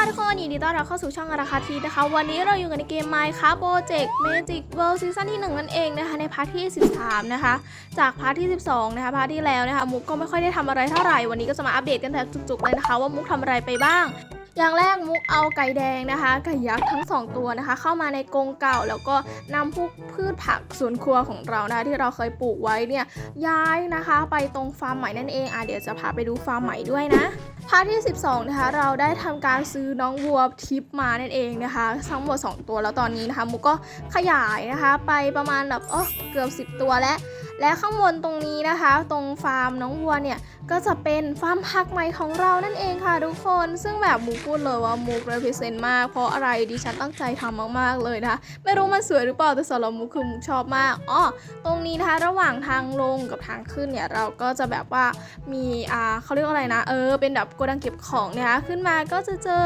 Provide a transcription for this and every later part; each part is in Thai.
ค่ะทุกคนยินดีต้อนรับเข้าสู่ช่องอาราคาทีนะคะ วันนี้เราอยู่กันในเกม Minecraft Project Magic World ซีซั่นที่ 1 นั่นเองนะคะ ในพาร์ทที่ 13 นะคะ จากพาร์ทที่ 12 นะคะ พาร์ทที่แล้วนะคะ มุกก็ไม่ค่อยได้ทำอะไรเท่าไหร่ วันนี้ก็จะมาอัปเดตกันแบบจุกๆเลยนะคะ ว่ามุกทำอะไรไปบ้าง อย่างแรกมุกเอาไก่แดงนะคะ ไก่ยักษ์ทั้ง 2 ตัวนะคะ เข้ามาในกรงเก่าแล้วก็นำพวกพืชผักสวนครัวของเรานะะที่เราเคยปลูกไว้เนี่ยย้ายนะคะไปตรงฟาร์มใหม่นั่นเองอะเดี๋ยวจะพาไปดูฟาร์มใหม่ด้วยนะพาร์ทที่ 12 นะคะ เราได้ทำการซื้อน้องวัวทิปมานั่นเองนะคะ ทั้งหมด 2 ตัวแล้วตอนนี้นะคะ มุกก็ขยายนะคะ ไปประมาณแบบเออเกือบ 10 ตัวแล้ว และข้างบนตรงนี้นะคะ ตรงฟาร์มน้องวัวเนี่ย ก็จะเป็นฟาร์มผักใหม่ของเรานั่นเองค่ะทุกคน ซึ่งแบบมุกพูดเลยว่ามุก represent มาก เพราะอะไรดิฉันตั้งใจทำมากๆเลยนะคะ ไม่รู้มันสวยหรือเปล่า แต่สำหรับมุกคือมุกชอบมากอ๋อตรงนี้นะคะระหว่างทางลงกับทางขึ้นเนี่ย เราก็จะแบบว่ามีอ่าเขาเรียกอะไรนะ เออ เป็นแบบโกดังเก็บของเนะคะขึ้นมาก็จะเจอ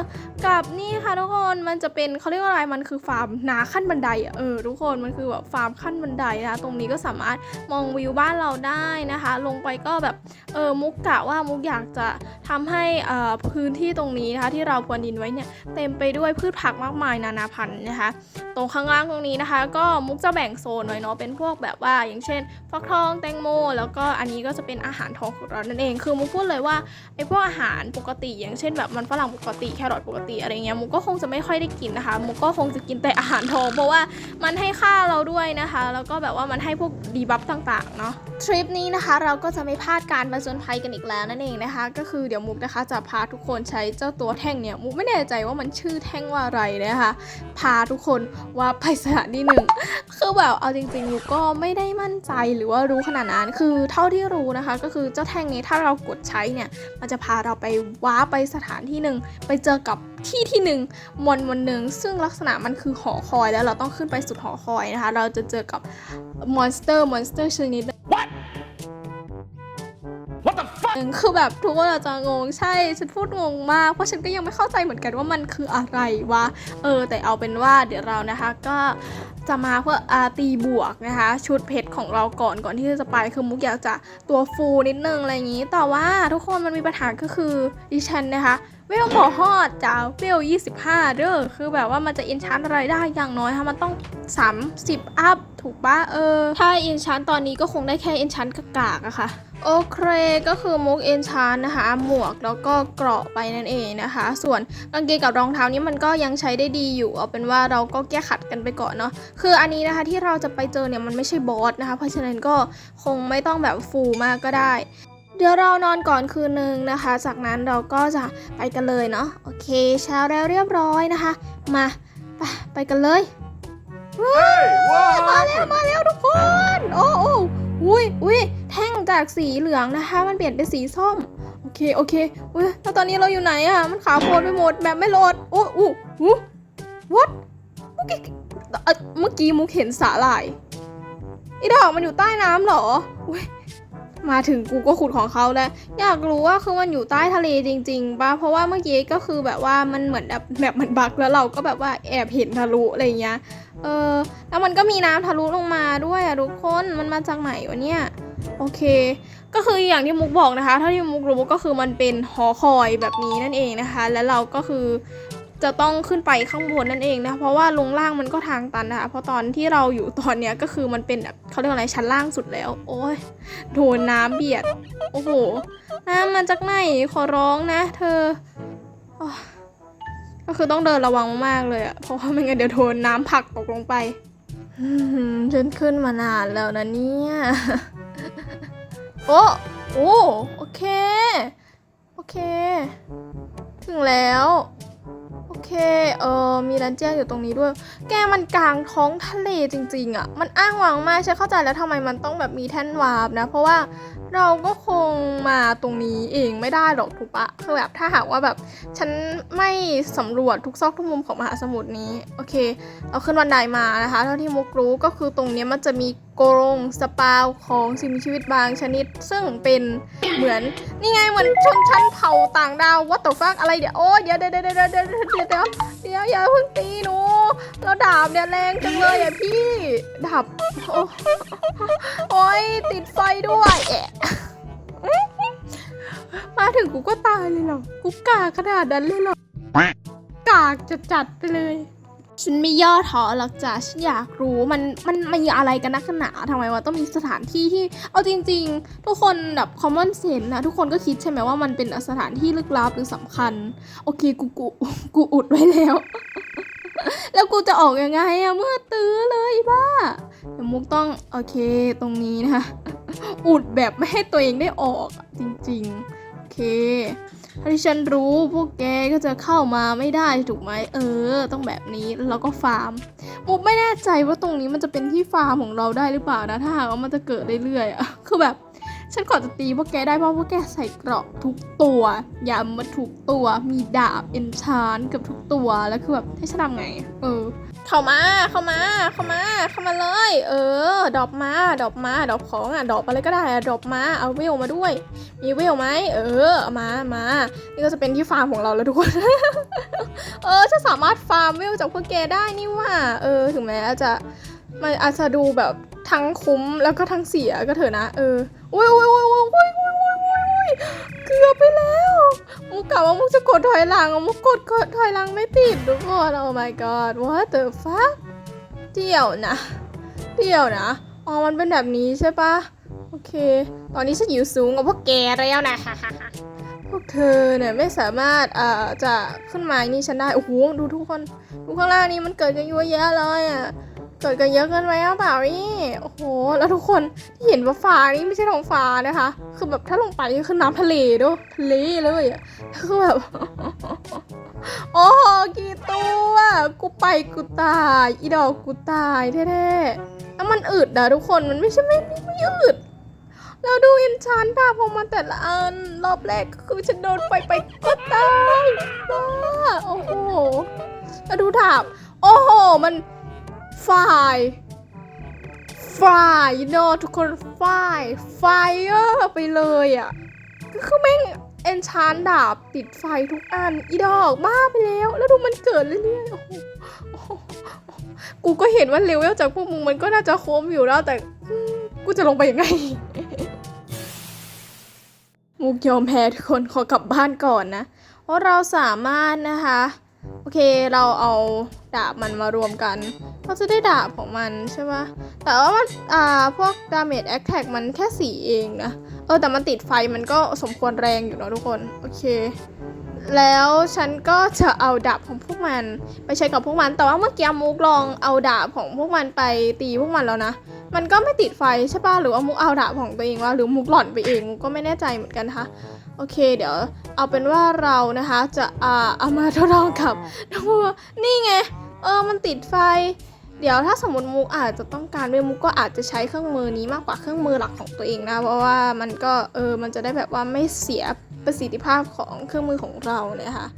กับนี่ค่ะทุกคนมันจะเป็นเขาเรียกว่าอะไรมันคือฟาร์มนาขั้นบันไดเออทุกคนมันคือแบบฟาร์มขั้นบันไดนะคะตรงนี้ก็สามารถมองงวิวบ้านเราได้นะคะ ลงไปก็แบบเออมุกกะว่ามุกอยากจะทำให้อ่าพื้นที่ตรงนี้นะคะที่เราพรวนดินไว้เนี่ยเต็มไปด้วยพืชผักมากมายนานาพันธุ์นะคะ ตรงข้างล่างตรงนี้นะคะ ก็มุกจะแบ่งโซนไว้เนาะเป็นพวกแบบว่าอย่างเช่นฟักทองแตงโม แล้วก็อันนี้ก็จะเป็นอาหารท้องของเรานั่นเอง คือมุกพูดเลยว่าไอ้พวกอาหารปกติ อย่างเช่น แบบมันฝรั่งปกติแครอทปกติอะไรเงี้ยมุกก็คงจะไม่ค่อยได้กินนะคะมุกก็คงจะกินแต่อาหารท้องเพราะว่ามันให้ค่าเราด้วยนะคะ แล้วก็แบบว่ามันให้พวกดีบัฟต่างๆเนาะ ทริปนี้นะคะเราก็จะไม่พลาดการผจญภัยกันอีกแล้วนั่นเองนะคะ ก็คือเดี๋ยวมุกนะคะจะพาทุกคนใช้เจ้าตัวแท่งเนี่ยมุกไม่แน่ใจว่ามันชื่อแท่งว่าอะไรนะคะ พาทุกคนว่าไปสถานที่หนึ่งคือแบบเอาจริงๆมุกก็ไม่ได้มั่นใจหรือว่ารู้ขนาดนั้นคือเท่าที่รู้นะคะ ก็คือเจ้าแท่งนี้ถ้าเรากดใช้เนี่ยมันจะพาเราไปว้าไปสถานที่หนึ่งไปเจอกับที่ที่หนึ่งมอนวันหนึ่งซึ่งลักษณะมันคือหอคอยแล้วเราต้องขึ้นไปสุดหอคอยนะคะ เราจะเจอกับมอนสเตอร์มอนสเตอร์ชนิด คือแบบทุกคนอาจจะงงใช่ฉันพูดงงมาก เพราะฉันก็ยังไม่เข้าใจเหมือนกันว่ามันคืออะไรวะ เออ แต่เอาเป็นว่าเดี๋ยวเรานะคะก็จะมาเพื่ออาตีบวกนะคะ ชุดเพชรของเราก่อนก่อนที่จะไปคือมุกอยากจะตัวฟูนิดนึงอะไรอย่างนี้ แต่ว่าทุกคนมันมีปัญหาก็คือดิฉันนะคะเวลหมอฮอดจ้าเวล25 เด้อคือแบบว่ามันจะอินชันอะไรได้อย่างน้อยค่ะมันต้อง 30 อัพถูกปะเออ ถ้าอินชันตอนนี้ก็คงได้แค่อินชันกากๆอะค่ะ โอเคก็คือมุกเอนชานนะคะ หมวกแล้วก็เกราะไปนั่นเองนะคะ ส่วนกางเกงกับรองเท้านี้มันก็ยังใช้ได้ดีอยู่ เอาเป็นว่าเราก็แก้ขัดกันไปก่อนเนาะคืออันนี้นะคะที่เราจะไปเจอเนี่ยมันไม่ใช่บอสนะคะ เพราะฉะนั้นก็คงไม่ต้องแบบฟูมากก็ได้ เดี๋ยวเรานอนก่อนคืนนึงนะคะ จากนั้นเราก็จะไปกันเลยเนาะโอเคเช้าแล้วเรียบร้อยนะคะ มาไปไปกันเลย Hey, what มาแล้ว happened? มาแล้วทุกคน โอ้โอ้อุ้ยอุ้ยแท่ง จากสีเหลืองนะคะ มันเปลี่ยนเป็นสีส้ม โอเค โอเคเว้ยแล้วตอนนี้เราอยู่ไหนอะมันขาวโพลนไปหมดแบบไม่โหลดโอ้อู้อู้ what เมื่อกี้เมื่อกี้มุกเห็นสาหร่ายอีดอกมันอยู่ใต้น้ำเหรอเว้ย มาถึงกูก็ขุดของเขาแล้ว อยากรู้ว่าคือมันอยู่ใต้ทะเลจริงๆป่ะเพราะว่าเมื่อกี้ก็คือแบบว่ามันเหมือนแบบแบบมันบักแล้วเราก็แบบว่าแอบเห็นทะลุอะไรอย่างเงี้ยเออแล้วมันก็มีน้ำทะลุลงมาด้วยอะทุกคนมันมาจากไหนวะเนี่ยโอเค ก็คืออย่างที่มุกบอกนะคะเท่าที่มุกรู้ก็คือมันเป็นหอคอยแบบนี้นั่นเองนะคะ แล้วเราก็คือ จะต้องขึ้นไปข้างบนนั่นเองนะเพราะว่าลงล่างมันก็ทางตันนะคะเพราะตอนที่เราอยู่ตอนเนี้ยก็คือมันเป็นแบบเขาเรียกว่าอะไรชั้นล่างสุดแล้ว โอ้ยโดนน้ำเบียด โอ้โหน้ำมาจากไหนขอร้องนะ เธออก็คือต้องเดินระวังมากๆเลยอะเพราะว่าไม่งั้นเดี๋ยวโดนน้ำผักตกลงไปฉันขึ้นมานานแล้วนะเนี่ยโอ้โอ้โอเค โอเค ถึงแล้ว เค เออมีรันเจ้งอยู่ตรงนี้ด้วย แกมันกลางท้องทะเลจริง ๆอะ่ะ มันอ้างวางมากใช่เข้าใจแล้วทำไมมันต้องแบบมีแท่นวาร์ปนะ เพราะว่าเราก็คง มาตรงนี้เองไม่ได้หรอกถูกปะคือแบบถ้าหากว่าแบบฉันไม่สำรวจทุกซอกทุกมุมของมหาสมุทรนี้โอเคเราขึ้นวันใดมานะคะเท่าที่มุกรู้ก็คือตรงนี้มันจะมีโกรงสปาวของสิ่งมีชีวิตบางชนิด ซึ่งเป็นเหมือนนี่ไงเหมือนชนชั้นเผ่าต่างดาววัตถุฟักอะไรเดี๋ยวโอ้เดี๋ยวเดี๋ยวเดี๋ยวเดี๋ยวเดี๋ยวเดี๋ยวเดี๋ยวอย่าเพิ่งตีหนูเราดาบเนี่ยแรงจังเลยอะพี่ดาบโอ้ยติดไฟด้วยแอะ ถึงกูก็ตายเลยเหรอ กูกาขนาดนั้นเลยเหรอ กากจะจัดๆไปเลย ฉันไม่ย่อท้อหรอกจ้ะฉันอยากรู้มันมันมันมีอะไรกันนักกันหนาทำไมว่าต้องมีสถานที่ที่ เอาจริง ๆ ทุกคนแบบ common sense นะทุกคนก็คิดใช่ไหมว่ามันเป็นสถานที่ลึกลับหรือสำคัญ โอเคกูกูกูอุดไว้แล้ว แล้วกูจะออกยังไงอะเมื่อตื้อเลยบ้าเดี๋ยวมุกต้องโอเคตรงนี้นะคะอุดแบบไม่ให้ตัวเองได้ออกอะจริงๆโอ เค ถ้าที่ฉันรู้พวกแกก็จะเข้ามาไม่ได้ถูกไหมเออ ต้องแบบนี้แล้วก็ฟาร์มมุกไม่แน่ใจว่าตรงนี้มันจะเป็นที่ฟาร์มของเราได้หรือเปล่านะถ้าหากว่ามันจะเกิดเรื่อยๆอะคือแบบ ฉันกอจะตีพวกแกได้เพราะพวกแกใส่เกราะทุกตัวย้ำมาทุกตัว มีดาบเอนชานกับทุกตัว แล้วคือแบบให้ฉันทำไง เออ เข้ามา เข้ามา เข้ามา เข้ามาเลย เออ ดอปมา ดอปมา ดอปของอะ ดอปอะไรก็ได้อะ ดอปมา เอาเวลมาด้วย มีเวลไหม เออ มา มา นี่ก็จะเป็นที่ฟาร์มของเราแล้วทุกคน เออ ฉันสามารถฟาร์มเวลจากพวกแกได้นี่ว่า เออ ถึงแม้อาจจะมันอาจจะดูแบบทั้งคุ้มแล้วก็ทั้งเสียก็เถอะนะ เออ อุ้ยอุ้ยอุ้ยอุ้ยอุ้ยอุ้ยอุ้ยอุ้ยอุ้ยเกือบไปแล้วมุกกะว่ามุกจะกดถอยหลังอะมุกกดกดถอยหลังไม่ติดทุกคนโอ้ my god what the fuck เดี๋ยวนะเดี๋ยวนะอ๋อมันเป็นแบบนี้ใช่ปะโอเค ตอนนี้ฉันอยู่สูงกว่าพวกแกแล้วนะพวกเธอเนี่ยไม่สามารถเอ่อจะขึ้นมานี่ฉันได้โอ้โหดูทุกคนดูข้างล่างนี้มันเกิดกันเยอะแยะเลยอะ เกิดกันเยอะเกินไปหรือเปล่านี่โอ้โห แล้วทุกคนที่เห็นว่าฟ้านี่ไม่ใช่ท้องฟ้านะคะ คือแบบถ้าลงไปก็คือน้ำทะเลด้วยทะเลเลยอะคือแบบ โอ้โหกี่ตัวกูไปกูตายอีดอกกูตายแท้ๆแล้วมันอึดอะทุกคนมันไม่ใช่ไม่ไม่ไม่อึดเราดูอินชานดาบของมันแต่ละอันรอบแรกก็คือฉันโดนไฟไปก็ตายว้าโอ้โหแล้วดูดาบโอ้โห มัน ไฟไฟเนอะทุกคนไฟไฟเออไปเลยอะก็คือแม่งเอนชานดาบติดไฟทุกอัน อีดอกบ้าไปแล้ว แล้วดูมันเกิดเรื่อยๆกูก็เห็นว่าเลเวลจากพวกมึงมันก็น่าจะโค้มอยู่แล้ว แต่กูจะลงไปยังไงมุกยอมแพ้ทุกคนขอกลับบ้านก่อนนะ เพราะเราสามารถนะคะ โอเคเราเอาดาบมันมารวมกัน เราจะได้ดาบของมันใช่ปะแต่ว่ามันอ่าพวก damage attack มันแค่สีเองนะ เออแต่มันติดไฟมันก็สมควรแรงอยู่เนอะทุกคน โอเค แล้วฉันก็จะเอาดาบของพวกมัน ไปใช้กับพวกมัน แต่ว่าเมื่อกี้มุกลองเอาดาบของพวกมันไปตีพวกมันแล้วนะ มันก็ไม่ติดไฟใช่ป่ะหรือว่ามุกเอาดาบของตัวเองว่าหรือมุกหล่อนไปเองมุกก็ไม่แน่ใจเหมือนกันนะคะ โอเค เดี๋ยวเอาเป็นว่าเรานะคะจะอ่าเอามาทดลองกับน้องวัวนี่ไง เออมันติดไฟ เดี๋ยวถ้าสมมติมุกอาจจะต้องการด้วยมุกก็อาจจะใช้เครื่องมือนี้มากกว่าเครื่องมือหลักของตัวเองนะ เพราะว่ามันก็เออมันจะได้แบบว่าไม่เสียประสิทธิภาพของเครื่องมือของเราเลยค่ะ